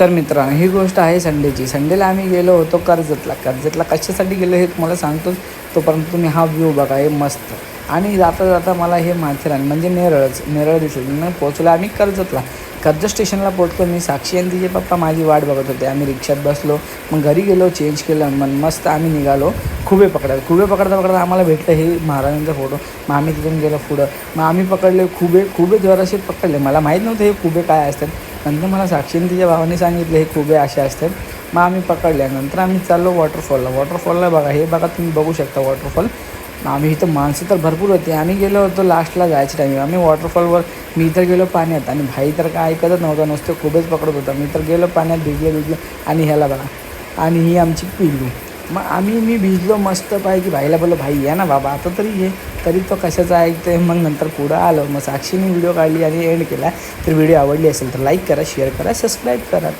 तर मित्रांनो ही गोष्ट आहे संडेची. संडेला आम्ही गेलो होतो कर्जतला. कर्जतला कशासाठी गेलो हे तुम्हाला सांगतो. तोपर्यंत तुम्ही हा व्ह्यू बघा हे मस्त. आणि जाता जाता मला हे माथेरान म्हणजे नेरळच नेरळ दिसलं मग पोचलो आम्ही कर्जतला. कर्जत स्टेशनला पोचलो मी. साक्षी आणि तिचे पप्पा माझी वाट बघत होते. आम्ही रिक्षात बसलो. मग घरी गेलो चेंज केलं मग मस्त आम्ही निघालो. खुबे पकडायला. खुबे पकडता पकडता आम्हाला भेटलं हे महाराजांचा फोटो मग आम्ही तिथून गेलो पुढं. मग आम्ही पकडले खुबे खुबे जोराशी पकडले. मला माहीत नव्हतं हे खुबे काय असतात. नंतर मला साक्षीने तिच्या भावाने सांगितलं हे खुबे असे असतात. मग आम्ही पकडल्या. नंतर आम्ही चाललो वॉटरफॉलला वॉटरफॉलला बघा हे बघा तुम्ही बघू शकता वॉटरफॉल आम्ही इथं माणसं तर भरपूर होती. आम्ही गेलो होतो लास्टला जायच्या टाईम आम्ही वॉटरफॉलवर मी तर गेलो पाण्यात. आणि भाई तर काय ऐकतच नव्हता नुसतं खूपच पकडत होता. मी तर गेलो पाण्यात भिजले भिजले. आणि ह्याला बघा. आणि ही आमची पिल्लू. मग आम्ही मी भिजलो मस्त पाय की भाईला बोललो भाई या ना बाबा आता तरी ये. तरी तो कशाचा ऐकतोय मग नंतर पुढं आलो. मग साक्षीने व्हिडिओ काढली आणि एंड केला. तर व्हिडिओ आवडली असेल तर लाईक करा शेअर करा सबस्क्राईब करा.